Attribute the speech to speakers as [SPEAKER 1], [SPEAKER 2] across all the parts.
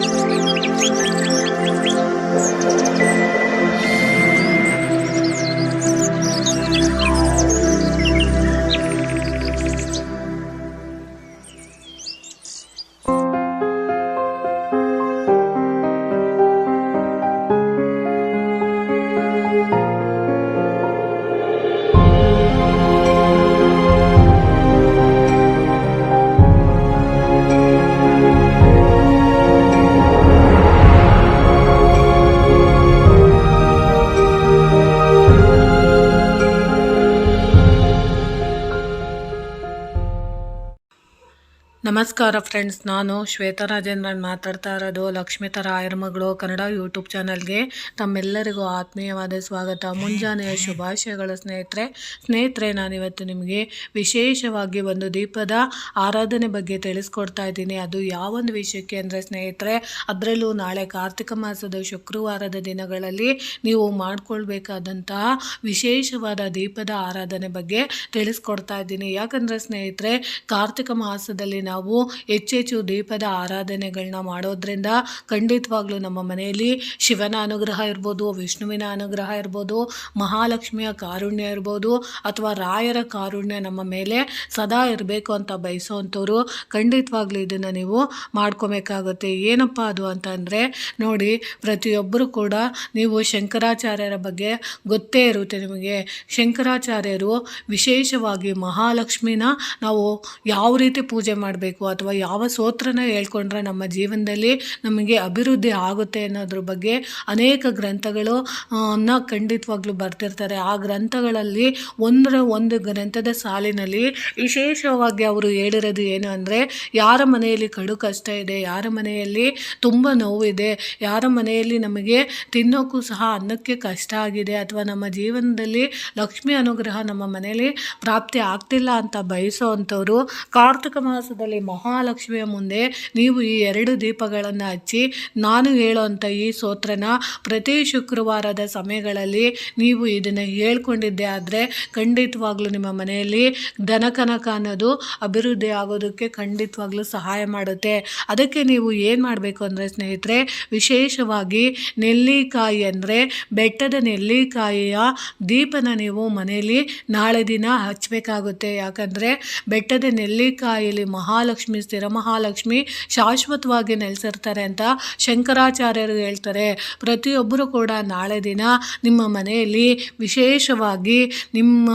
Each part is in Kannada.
[SPEAKER 1] Música ನಮಸ್ಕಾರ ಫ್ರೆಂಡ್ಸ್, ನಾನು ಶ್ವೇತಾ ರಾಜೇಂದ್ರನ್ ಮಾತಾಡ್ತಾ ಇರೋದು ಲಕ್ಷ್ಮೀತರ ಆಯರ್ ಮಗಳು ಕನ್ನಡ ಯೂಟ್ಯೂಬ್ ಚಾನಲ್ಗೆ. ತಮ್ಮೆಲ್ಲರಿಗೂ ಆತ್ಮೀಯವಾದ ಸ್ವಾಗತ. ಮುಂಜಾನೆಯ ಶುಭಾಶಯಗಳು ಸ್ನೇಹಿತರೆ. ಸ್ನೇಹಿತರೆ, ನಾನಿವತ್ತು ನಿಮಗೆ ವಿಶೇಷವಾಗಿ ಒಂದು ದೀಪದ ಆರಾಧನೆ ಬಗ್ಗೆ ತಿಳಿಸ್ಕೊಡ್ತಾ ಇದ್ದೀನಿ. ಅದು ಯಾವೊಂದು ವಿಷಯಕ್ಕೆ ಅಂದರೆ ಸ್ನೇಹಿತರೆ, ಅದರಲ್ಲೂ ನಾಳೆ ಕಾರ್ತಿಕ ಮಾಸದ ಶುಕ್ರವಾರದ ದಿನಗಳಲ್ಲಿ ನೀವು ಮಾಡಿಕೊಳ್ಬೇಕಾದಂತಹ ವಿಶೇಷವಾದ ದೀಪದ ಆರಾಧನೆ ಬಗ್ಗೆ ತಿಳಿಸ್ಕೊಡ್ತಾ ಇದ್ದೀನಿ. ಯಾಕಂದರೆ ಸ್ನೇಹಿತರೆ, ಕಾರ್ತಿಕ ಮಾಸದಲ್ಲಿ ಹೆಚ್ಚೆಚ್ಚು ದೀಪದ ಆರಾಧನೆಗಳನ್ನ ಮಾಡೋದ್ರಿಂದ ಖಂಡಿತವಾಗ್ಲೂ ನಮ್ಮ ಮನೆಯಲ್ಲಿ ಶಿವನ ಅನುಗ್ರಹ ಇರ್ಬೋದು, ವಿಷ್ಣುವಿನ ಅನುಗ್ರಹ ಇರ್ಬೋದು, ಮಹಾಲಕ್ಷ್ಮಿಯ ಕಾರುಣ್ಯ ಇರ್ಬೋದು, ಅಥವಾ ರಾಯರ ಕಾರುಣ್ಯ ನಮ್ಮ ಮೇಲೆ ಸದಾ ಇರಬೇಕು ಅಂತ ಬಯಸೋವಂಥವ್ರು ಖಂಡಿತವಾಗ್ಲೂ ಇದನ್ನು ನೀವು ಮಾಡ್ಕೋಬೇಕಾಗುತ್ತೆ. ಏನಪ್ಪ ಅದು ಅಂತಂದರೆ ನೋಡಿ ಪ್ರತಿಯೊಬ್ಬರು ಕೂಡ ನೀವು ಶಂಕರಾಚಾರ್ಯರ ಬಗ್ಗೆ ಗೊತ್ತೇ ಇರುತ್ತೆ ನಿಮಗೆ. ಶಂಕರಾಚಾರ್ಯರು ವಿಶೇಷವಾಗಿ ಮಹಾಲಕ್ಷ್ಮಿನ ನಾವು ಯಾವ ರೀತಿ ಪೂಜೆ ಮಾಡಬೇಕು? ಅಥವಾ ಯಾವ ಸೋತ್ರನ ಹೇಳ್ಕೊಂಡ್ರೆ ನಮ್ಮ ಜೀವನದಲ್ಲಿ ನಮಗೆ ಅಭಿವೃದ್ಧಿ ಆಗುತ್ತೆ ಅನ್ನೋದ್ರ ಬಗ್ಗೆ ಅನೇಕ ಗ್ರಂಥಗಳು ನ ಖಂಡಿತವಾಗ್ಲೂ ಬರ್ತಿರ್ತಾರೆ. ಆ ಗ್ರಂಥಗಳಲ್ಲಿ ಒಂದರ ಒಂದು ಗ್ರಂಥದ ಸಾಲಿನಲ್ಲಿ ವಿಶೇಷವಾಗಿ ಅವರು ಹೇಳಿರೋದು ಏನು ಅಂದರೆ, ಯಾರ ಮನೆಯಲ್ಲಿ ಕಡು ಕಷ್ಟ ಇದೆ, ಯಾರ ಮನೆಯಲ್ಲಿ ತುಂಬ ನೋವಿದೆ, ಯಾರ ಮನೆಯಲ್ಲಿ ನಮಗೆ ತಿನ್ನೋಕ್ಕೂ ಸಹ ಅನ್ನಕ್ಕೆ ಕಷ್ಟ ಆಗಿದೆ ಅಥವಾ ನಮ್ಮ ಜೀವನದಲ್ಲಿ ಲಕ್ಷ್ಮಿ ಅನುಗ್ರಹ ನಮ್ಮ ಮನೆಯಲ್ಲಿ ಪ್ರಾಪ್ತಿ ಆಗ್ತಿಲ್ಲ ಅಂತ ಬಯಸೋ ಅಂಥವ್ರು ಕಾರ್ತಿಕ ಮಾಸದಲ್ಲಿ ಮಹಾಲಕ್ಷ್ಮಿಯ ಮುಂದೆ ನೀವು ಈ ಎರಡು ದೀಪಗಳನ್ನು ಹಚ್ಚಿ, ನಾನು ಹೇಳೋವಂಥ ಈ ಸೋತ್ರನ ಪ್ರತಿ ಶುಕ್ರವಾರದ ಸಮಯಗಳಲ್ಲಿ ನೀವು ಇದನ್ನು ಹೇಳ್ಕೊಂಡಿದ್ದೆ ಆದರೆ ಖಂಡಿತವಾಗ್ಲೂ ನಿಮ್ಮ ಮನೆಯಲ್ಲಿ ಧನಕನಕ ಅನ್ನೋದು ಅಭಿವೃದ್ಧಿ ಆಗೋದಕ್ಕೆ ಖಂಡಿತವಾಗ್ಲೂ ಸಹಾಯ ಮಾಡುತ್ತೆ. ಅದಕ್ಕೆ ನೀವು ಏನು ಮಾಡಬೇಕು ಅಂದರೆ ಸ್ನೇಹಿತರೆ, ವಿಶೇಷವಾಗಿ ನೆಲ್ಲಿಕಾಯಿ ಅಂದರೆ ಬೆಟ್ಟದ ನೆಲ್ಲಿಕಾಯಿಯ ದೀಪನ ನೀವು ಮನೆಯಲ್ಲಿ ನಾಳೆ ದಿನ ಹಚ್ಚಬೇಕಾಗುತ್ತೆ ಯಾಕಂದರೆ ಬೆಟ್ಟದ ನೆಲ್ಲಿಕಾಯಿಲಿ ಮಹಾಲಕ್ಷ್ಮಿ ಸ್ಥಿರ, ಮಹಾಲಕ್ಷ್ಮಿ ಶಾಶ್ವತವಾಗಿ ನೆಲೆಸಿರ್ತಾರೆ ಅಂತ ಶಂಕರಾಚಾರ್ಯರು ಹೇಳ್ತಾರೆ. ಪ್ರತಿಯೊಬ್ಬರು ಕೂಡ ನಾಳೆ ದಿನ ನಿಮ್ಮ ಮನೆಯಲ್ಲಿ ವಿಶೇಷವಾಗಿ ನಿಮ್ಮ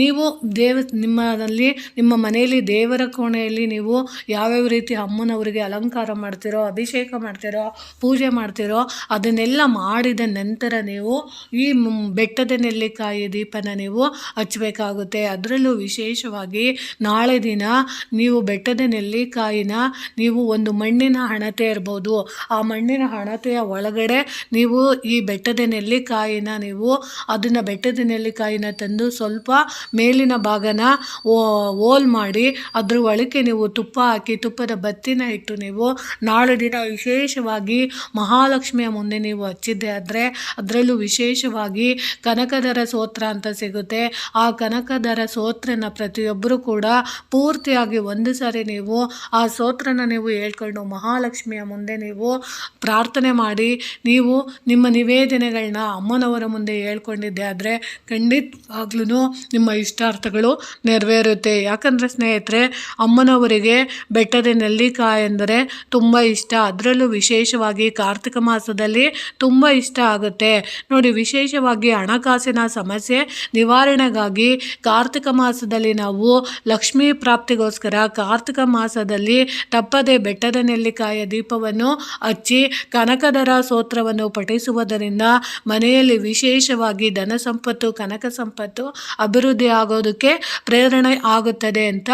[SPEAKER 1] ನೀವು ದೇವ, ನಿಮ್ಮಲ್ಲಿ, ನಿಮ್ಮ ಮನೆಯಲ್ಲಿ ದೇವರ ಕೋಣೆಯಲ್ಲಿ ನೀವು ಯಾವ್ಯಾವ ರೀತಿ ಅಮ್ಮನವರಿಗೆ ಅಲಂಕಾರ ಮಾಡ್ತೀರೋ, ಅಭಿಷೇಕ ಮಾಡ್ತೀರೋ, ಪೂಜೆ ಮಾಡ್ತೀರೋ, ಅದನ್ನೆಲ್ಲ ಮಾಡಿದ ನಂತರ ನೀವು ಈ ಬೆಟ್ಟದ ನೆಲ್ಲಿಕಾಯಿ ದೀಪನ ನೀವು ಹಚ್ಚಬೇಕಾಗುತ್ತೆ ಅದರಲ್ಲೂ ವಿಶೇಷವಾಗಿ ನಾಳೆ ದಿನ ನೀವು ಬೆಟ್ಟದ ನೆಲ್ಲಿಕಾಯಿನ ನೀವು ಒಂದು ಮಣ್ಣಿನ ಹಣತೆ ಇರ್ಬೋದು. ಆ ಮಣ್ಣಿನ ಹಣತೆಯ ಒಳಗಡೆ ನೀವು ಈ ಬೆಟ್ಟದ ನೆಲ್ಲಿಕಾಯಿನ ನೀವು ಅದನ್ನು ಬೆಟ್ಟದ ನೆಲ್ಲಿಕಾಯಿನ ತಂದು ಸ್ವಲ್ಪ ಮೇಲಿನ ಭಾಗನ ಓಲ್ ಮಾಡಿ ಅದ್ರ ಒಳಕ್ಕೆ ನೀವು ತುಪ್ಪ ಹಾಕಿ, ತುಪ್ಪದ ಬತ್ತಿನ ಇಟ್ಟು ನೀವು ನಾಳೆ ದಿನ ವಿಶೇಷವಾಗಿ ಮಹಾಲಕ್ಷ್ಮಿಯ ಮುಂದೆ ನೀವು ಹಚ್ಚಿದ್ದೆ ಆದರೆ ಅದರಲ್ಲೂ ವಿಶೇಷವಾಗಿ ಕನಕದರ ಸೋತ್ರ ಅಂತ ಸಿಗುತ್ತೆ. ಆ ಕನಕದರ ಸೋತ್ರನ ಪ್ರತಿಯೊಬ್ಬರು ಕೂಡ ಪೂರ್ತಿಯಾಗಿ ಒಂದು ಸಾರಿ ನೀವು ಆ ಸ್ತೋತ್ರನ ನೀವು ಹೇಳ್ಕೊಂಡು ಮಹಾಲಕ್ಷ್ಮಿಯ ಮುಂದೆ ನೀವು ಪ್ರಾರ್ಥನೆ ಮಾಡಿ, ನೀವು ನಿಮ್ಮ ನಿವೇದನೆಗಳನ್ನ ಅಮ್ಮನವರ ಮುಂದೆ ಹೇಳ್ಕೊಂಡಿದ್ದೆ ಆದರೆ ಖಂಡಿತವಾಗ್ಲೂ ನಿಮ್ಮ ಇಷ್ಟಾರ್ಥಗಳು ನೆರವೇರುತ್ತೆ. ಯಾಕಂದರೆ ಸ್ನೇಹಿತರೆ, ಅಮ್ಮನವರಿಗೆ ಬೆಟ್ಟದ ನೆಲ್ಲಿಕಾಯಿ ಎಂದರೆ ತುಂಬ ಇಷ್ಟ. ಅದರಲ್ಲೂ ವಿಶೇಷವಾಗಿ ಕಾರ್ತಿಕ ಮಾಸದಲ್ಲಿ ತುಂಬ ಇಷ್ಟ ಆಗುತ್ತೆ. ನೋಡಿ, ವಿಶೇಷವಾಗಿ ಹಣಕಾಸಿನ ಸಮಸ್ಯೆ ನಿವಾರಣೆಗಾಗಿ ಕಾರ್ತಿಕ ಮಾಸದಲ್ಲಿ ನಾವು ಲಕ್ಷ್ಮೀ ಪ್ರಾಪ್ತಿಗೋಸ್ಕರ ಕಾರ್ತಿಕ ಮಾಸದಲ್ಲಿ ತಪ್ಪದೆ ಬೆಟ್ಟದ ನೆಲ್ಲಿಕಾಯ ದೀಪವನ್ನು ಹಚ್ಚಿ ಕನಕದರ ಸ್ತೋತ್ರವನ್ನು ಪಠಿಸುವುದರಿಂದ ಮನೆಯಲ್ಲಿ ವಿಶೇಷವಾಗಿ ಧನ ಸಂಪತ್ತು, ಕನಕ ಸಂಪತ್ತು ಅಭಿವೃದ್ಧಿ ಆಗೋದಕ್ಕೆ ಪ್ರೇರಣೆ ಆಗುತ್ತದೆ ಅಂತ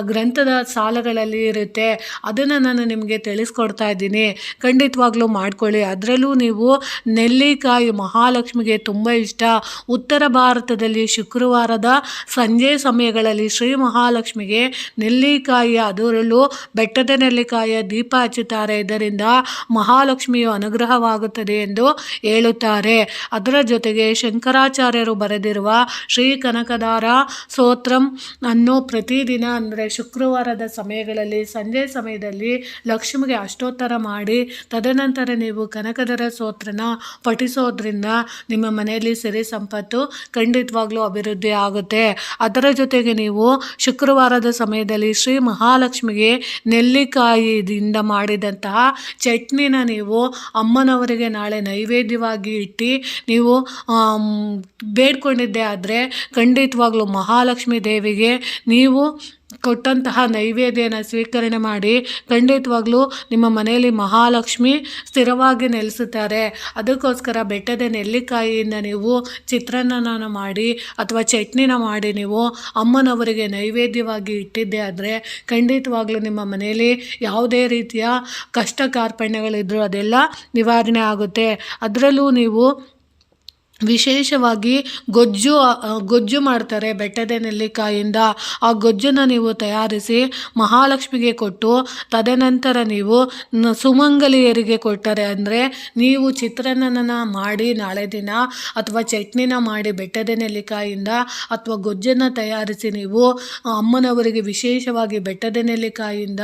[SPEAKER 1] ಗ್ರಂಥದ ಸಾಲಗಳಲ್ಲಿ ಇರುತ್ತೆ. ಅದನ್ನು ನಾನು ನಿಮಗೆ ತಿಳಿಸ್ಕೊಡ್ತಾ ಇದ್ದೀನಿ. ಖಂಡಿತವಾಗ್ಲೂ ಮಾಡ್ಕೊಳ್ಳಿ. ಅದರಲ್ಲೂ ನೀವು ನೆಲ್ಲಿಕಾಯಿ ಮಹಾಲಕ್ಷ್ಮಿಗೆ ತುಂಬ ಇಷ್ಟ. ಉತ್ತರ ಭಾರತದಲ್ಲಿ ಶುಕ್ರವಾರದ ಸಂಜೆ ಸಮಯಗಳಲ್ಲಿ ಶ್ರೀ ಮಹಾಲಕ್ಷ್ಮಿಗೆ ನೆಲ್ಲಿಕಾಯಿ ನೆಲ್ಲಿಕಾಯಿ ಅದರಲ್ಲೂ ಬೆಟ್ಟದ ನೆಲ್ಲಿಕಾಯಿಯ ದೀಪ ಹಚ್ಚುತ್ತಾರೆ. ಇದರಿಂದ ಮಹಾಲಕ್ಷ್ಮಿಯು ಅನುಗ್ರಹವಾಗುತ್ತದೆ ಎಂದು ಹೇಳುತ್ತಾರೆ. ಅದರ ಜೊತೆಗೆ ಶಂಕರಾಚಾರ್ಯರು ಬರೆದಿರುವ ಶ್ರೀ ಕನಕದಾರ ಸ್ತೋತ್ರಂ ಅನ್ನು ಪ್ರತಿದಿನ ಅಂದರೆ ಶುಕ್ರವಾರದ ಸಮಯಗಳಲ್ಲಿ, ಸಂಜೆ ಸಮಯದಲ್ಲಿ ಲಕ್ಷ್ಮಿಗೆ ಅಷ್ಟೋತ್ತರ ಮಾಡಿ, ತದನಂತರ ನೀವು ಕನಕದರ ಸ್ತೋತ್ರನ ಪಠಿಸೋದ್ರಿಂದ ನಿಮ್ಮ ಮನೆಯಲ್ಲಿ ಸಿರಿ ಸಂಪತ್ತು ಖಂಡಿತವಾಗ್ಲೂ ಅಭಿವೃದ್ಧಿ ಆಗುತ್ತೆ. ಅದರ ಜೊತೆಗೆ ನೀವು ಶುಕ್ರವಾರದ ಸಮಯದಲ್ಲಿ ಶ್ರೀ ಮಹಾಲಕ್ಷ್ಮಿಗೆ ನೆಲ್ಲಿಕಾಯಿಯಿಂದ ಮಾಡಿದಂತಹ ಚಟ್ನಿನ ನೀವು ಅಮ್ಮನವರಿಗೆ ನಾಳೆ ನೈವೇದ್ಯವಾಗಿ ಇಟ್ಟು ನೀವು ಬೇಡ್ಕೊಂಡಿದ್ದೆ ಆದರೆ ಖಂಡಿತವಾಗ್ಲೂ ಮಹಾಲಕ್ಷ್ಮಿ ದೇವಿಗೆ ನೀವು ಕೊಟ್ಟಂತಹ ನೈವೇದ್ಯನ ಸ್ವೀಕರಣೆ ಮಾಡಿ ಖಂಡಿತವಾಗ್ಲೂ ನಿಮ್ಮ ಮನೆಯಲ್ಲಿ ಮಹಾಲಕ್ಷ್ಮಿ ಸ್ಥಿರವಾಗಿ ನೆಲೆಸುತ್ತಾರೆ. ಅದಕ್ಕೋಸ್ಕರ ಬೆಟ್ಟದ ನೆಲ್ಲಿಕಾಯಿಯಿಂದ ನೀವು ಚಿತ್ರಾನ್ನನ ಮಾಡಿ ಅಥವಾ ಚಟ್ನಿನ ಮಾಡಿ ನೀವು ಅಮ್ಮನವರಿಗೆ ನೈವೇದ್ಯವಾಗಿ ಇಟ್ಟಿದ್ದೆ ಆದರೆ ಖಂಡಿತವಾಗ್ಲೂ ನಿಮ್ಮ ಮನೆಯಲ್ಲಿ ಯಾವುದೇ ರೀತಿಯ ಕಷ್ಟ ಕಾರ್ಪಣ್ಯಗಳಿದ್ದರೂ ಅದೆಲ್ಲ ನಿವಾರಣೆ ಆಗುತ್ತೆ. ಅದರಲ್ಲೂ ನೀವು ವಿಶೇಷವಾಗಿ ಗೊಜ್ಜು ಗೊಜ್ಜು ಮಾಡ್ತಾರೆ ಬೆಟ್ಟದ ನೆಲ್ಲಿಕಾಯಿಂದ. ಆ ಗೊಜ್ಜನ್ನು ನೀವು ತಯಾರಿಸಿ ಮಹಾಲಕ್ಷ್ಮಿಗೆ ಕೊಟ್ಟು, ತದನಂತರ ನೀವು ಸುಮಂಗಲಿಯರಿಗೆ ಕೊಟ್ಟರೆ ಅಂದರೆ ನೀವು ಚಿತ್ರಾನ್ನನ ಮಾಡಿ ನಾಳೆ ದಿನ ಅಥವಾ ಚಟ್ನಿನ ಮಾಡಿ ಬೆಟ್ಟದ ನೆಲ್ಲಿಕಾಯಿಂದ ಅಥವಾ ಗೊಜ್ಜನ್ನು ತಯಾರಿಸಿ ನೀವು ಅಮ್ಮನವರಿಗೆ ವಿಶೇಷವಾಗಿ ಬೆಟ್ಟದ ನೆಲ್ಲಿಕಾಯಿಂದ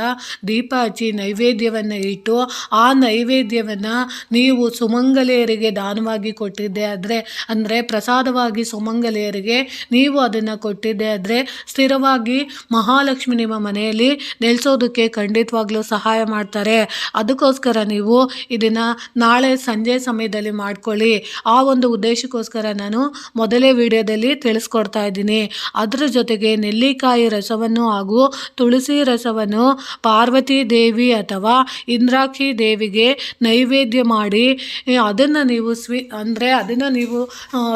[SPEAKER 1] ದೀಪ ಹಚ್ಚಿ ನೈವೇದ್ಯವನ್ನು ಇಟ್ಟು, ಆ ನೈವೇದ್ಯವನ್ನು ನೀವು ಸುಮಂಗಲಿಯರಿಗೆ ದಾನವಾಗಿ ಕೊಟ್ಟಿದ್ದೆ ಆದರೆ ಅಂದರೆ ಪ್ರಸಾದವಾಗಿ ಸುಮಂಗಲಿಯರಿಗೆ ನೀವು ಅದನ್ನು ಕೊಟ್ಟಿದ್ದೆ ಆದರೆ ಸ್ಥಿರವಾಗಿ ಮಹಾಲಕ್ಷ್ಮಿ ನಿಮ್ಮ ಮನೆಯಲ್ಲಿ ನೆಲೆಸೋದಕ್ಕೆ ಖಂಡಿತವಾಗ್ಲೂ ಸಹಾಯ ಮಾಡ್ತಾರೆ. ಅದಕ್ಕೋಸ್ಕರ ನೀವು ಇದನ್ನು ನಾಳೆ ಸಂಜೆ ಸಮಯದಲ್ಲಿ ಮಾಡ್ಕೊಳ್ಳಿ. ಆ ಒಂದು ಉದ್ದೇಶಕ್ಕೋಸ್ಕರ ನಾನು ಮೊದಲೇ ವಿಡಿಯೋದಲ್ಲಿ ತಿಳಿಸ್ಕೊಡ್ತಾ ಇದ್ದೀನಿ. ಅದರ ಜೊತೆಗೆ ನೆಲ್ಲಿಕಾಯಿ ರಸವನ್ನು ಹಾಗೂ ತುಳಸಿ ರಸವನ್ನು ಪಾರ್ವತಿ ದೇವಿ ಅಥವಾ ಇಂದ್ರಾಕ್ಷಿ ದೇವಿಗೆ ನೈವೇದ್ಯ ಮಾಡಿ, ಅದನ್ನು ನೀವು ಸ್ವೀ ಅಂದರೆ ಅದನ್ನು ನೀವು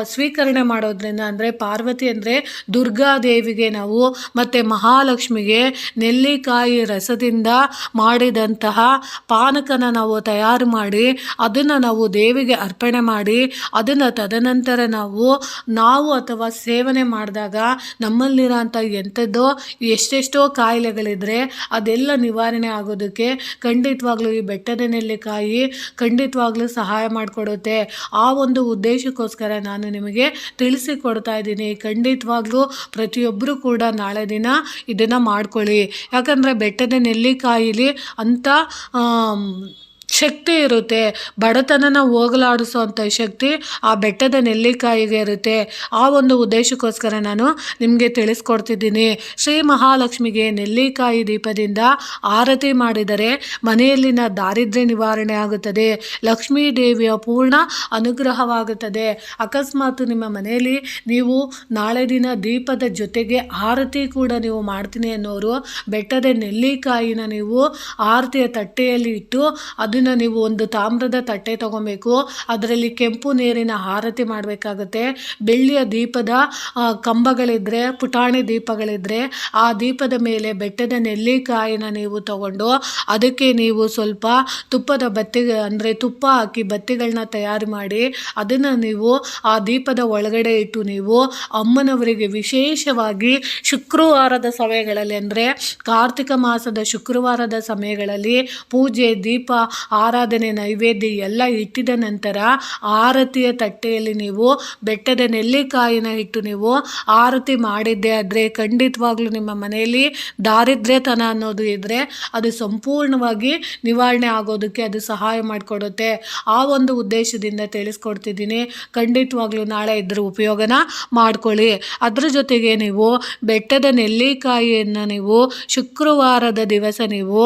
[SPEAKER 1] ಸ್ವೀಕರಣೆ ಮಾಡೋದ್ರಿಂದ ಅಂದರೆ ಪಾರ್ವತಿ ಅಂದರೆ ದುರ್ಗಾದೇವಿಗೆ ನಾವು ಮತ್ತು ಮಹಾಲಕ್ಷ್ಮಿಗೆ ನೆಲ್ಲಿಕಾಯಿ ರಸದಿಂದ ಮಾಡಿದಂತಹ ಪಾನಕನ ನಾವು ತಯಾರು ಮಾಡಿ ಅದನ್ನು ನಾವು ದೇವಿಗೆ ಅರ್ಪಣೆ ಮಾಡಿ ಅದನ್ನು ತದನಂತರ ನಾವು ನಾವು ಅಥವಾ ಸೇವನೆ ಮಾಡಿದಾಗ ನಮ್ಮಲ್ಲಿರೋಂಥ ಎಂಥದ್ದೋ ಎಷ್ಟೆಷ್ಟೋ ಕಾಯಿಲೆಗಳಿದ್ರೆ ಅದೆಲ್ಲ ನಿವಾರಣೆ ಆಗೋದಕ್ಕೆ ಖಂಡಿತವಾಗ್ಲೂ ಈ ಬೆಟ್ಟದ ನೆಲ್ಲಿಕಾಯಿ ಖಂಡಿತವಾಗ್ಲೂ ಸಹಾಯ ಮಾಡಿಕೊಡುತ್ತೆ. ಆ ಒಂದು ಉದ್ದೇಶಕ್ಕೋಸ್ಕರ ನಾನು ನಿಮಗೆ ತಿಳಿಸಿಕೊಡ್ತಾ ಇದ್ದೀನಿ. ಖಂಡಿತವಾಗ್ಲೂ ಪ್ರತಿಯೊಬ್ಬರು ಕೂಡ ನಾಳೆ ದಿನ ಇದನ್ನು ಮಾಡ್ಕೊಳ್ಳಿ. ಯಾಕಂದರೆ ಬೆಟ್ಟದ ನೆಲ್ಲಿಕಾಯಿಲಿ ಅಂಥ ಶಕ್ತಿ ಇರುತ್ತೆ. ಬಡತನನ ಹೋಗಲಾಡಿಸುವಂಥ ಶಕ್ತಿ ಆ ಬೆಟ್ಟದ ನೆಲ್ಲಿಕಾಯಿಗೆ ಇರುತ್ತೆ. ಆ ಒಂದು ಉದ್ದೇಶಕ್ಕೋಸ್ಕರ ನಾನು ನಿಮಗೆ ತಿಳಿಸ್ಕೊಡ್ತಿದ್ದೀನಿ. ಶ್ರೀ ಮಹಾಲಕ್ಷ್ಮಿಗೆ ನೆಲ್ಲಿಕಾಯಿ ದೀಪದಿಂದ ಆರತಿ ಮಾಡಿದರೆ ಮನೆಯಲ್ಲಿನ ದಾರಿದ್ರ್ಯ ನಿವಾರಣೆ ಆಗುತ್ತದೆ. ಲಕ್ಷ್ಮೀ ದೇವಿಯ ಪೂರ್ಣ ಅನುಗ್ರಹವಾಗುತ್ತದೆ. ಅಕಸ್ಮಾತ್ ನಿಮ್ಮ ಮನೆಯಲ್ಲಿ ನೀವು ನಾಳೆ ದಿನ ದೀಪದ ಜೊತೆಗೆ ಆರತಿ ಕೂಡ ನೀವು ಮಾಡ್ತೀನಿ ಅನ್ನೋರು ಬೆಟ್ಟದ ನೆಲ್ಲಿಕಾಯಿನ ನೀವು ಆರತಿಯ ತಟ್ಟೆಯಲ್ಲಿ ಇಟ್ಟು ಅದನ್ನು ನೀವು ಒಂದು ತಾಮ್ರದ ತಟ್ಟೆ ತಗೊಬೇಕು, ಅದರಲ್ಲಿ ಕೆಂಪು ನೀರಿನ ಆರತಿ ಮಾಡಬೇಕಾಗುತ್ತೆ. ಬೆಳ್ಳಿಯ ದೀಪದ ಕಂಬಗಳಿದ್ದರೆ ಪುಟಾಣಿ ದೀಪಗಳಿದ್ರೆ, ಆ ದೀಪದ ಮೇಲೆ ಬೆಟ್ಟದ ನೆಲ್ಲಿಕಾಯಿನ ನೀವು ತಗೊಂಡು, ಅದಕ್ಕೆ ನೀವು ಸ್ವಲ್ಪ ತುಪ್ಪದ ಬತ್ತಿ, ಅಂದರೆ ತುಪ್ಪ ಹಾಕಿ ಬತ್ತಿಗಳನ್ನ ತಯಾರು ಮಾಡಿ, ಅದನ್ನು ನೀವು ಆ ದೀಪದ ಒಳಗಡೆ ಇಟ್ಟು ನೀವು ಅಮ್ಮನವರಿಗೆ ವಿಶೇಷವಾಗಿ ಶುಕ್ರವಾರದ ಸಮಯಗಳಲ್ಲಿ, ಅಂದರೆ ಕಾರ್ತಿಕ ಮಾಸದ ಶುಕ್ರವಾರದ ಸಮಯಗಳಲ್ಲಿ ಪೂಜೆ, ದೀಪ ಆರಾಧನೆ, ನೈವೇದ್ಯ ಎಲ್ಲ ಇಟ್ಟಿದ ನಂತರ ಆರತಿಯ ತಟ್ಟೆಯಲ್ಲಿ ನೀವು ಬೆಟ್ಟದ ನೆಲ್ಲಿಕಾಯಿನ ಇಟ್ಟು ನೀವು ಆರತಿ ಮಾಡಿದ್ದೆ ಆದರೆ ಖಂಡಿತವಾಗ್ಲೂ ನಿಮ್ಮ ಮನೆಯಲ್ಲಿ ದಾರಿದ್ರ್ಯತನ ಅನ್ನೋದು ಇದ್ದರೆ ಅದು ಸಂಪೂರ್ಣವಾಗಿ ನಿವಾರಣೆ ಆಗೋದಕ್ಕೆ ಅದು ಸಹಾಯ ಮಾಡಿಕೊಡುತ್ತೆ. ಆ ಒಂದು ಉದ್ದೇಶದಿಂದ ತಿಳಿಸ್ಕೊಡ್ತಿದ್ದೀನಿ. ಖಂಡಿತವಾಗ್ಲೂ ನಾಳೆ ಇದ್ರ ಉಪಯೋಗನ ಮಾಡ್ಕೊಳ್ಳಿ. ಅದರ ಜೊತೆಗೆ ನೀವು ಬೆಟ್ಟದ ನೆಲ್ಲಿಕಾಯಿಯನ್ನು ನೀವು ಶುಕ್ರವಾರದ ದಿವಸ ನೀವು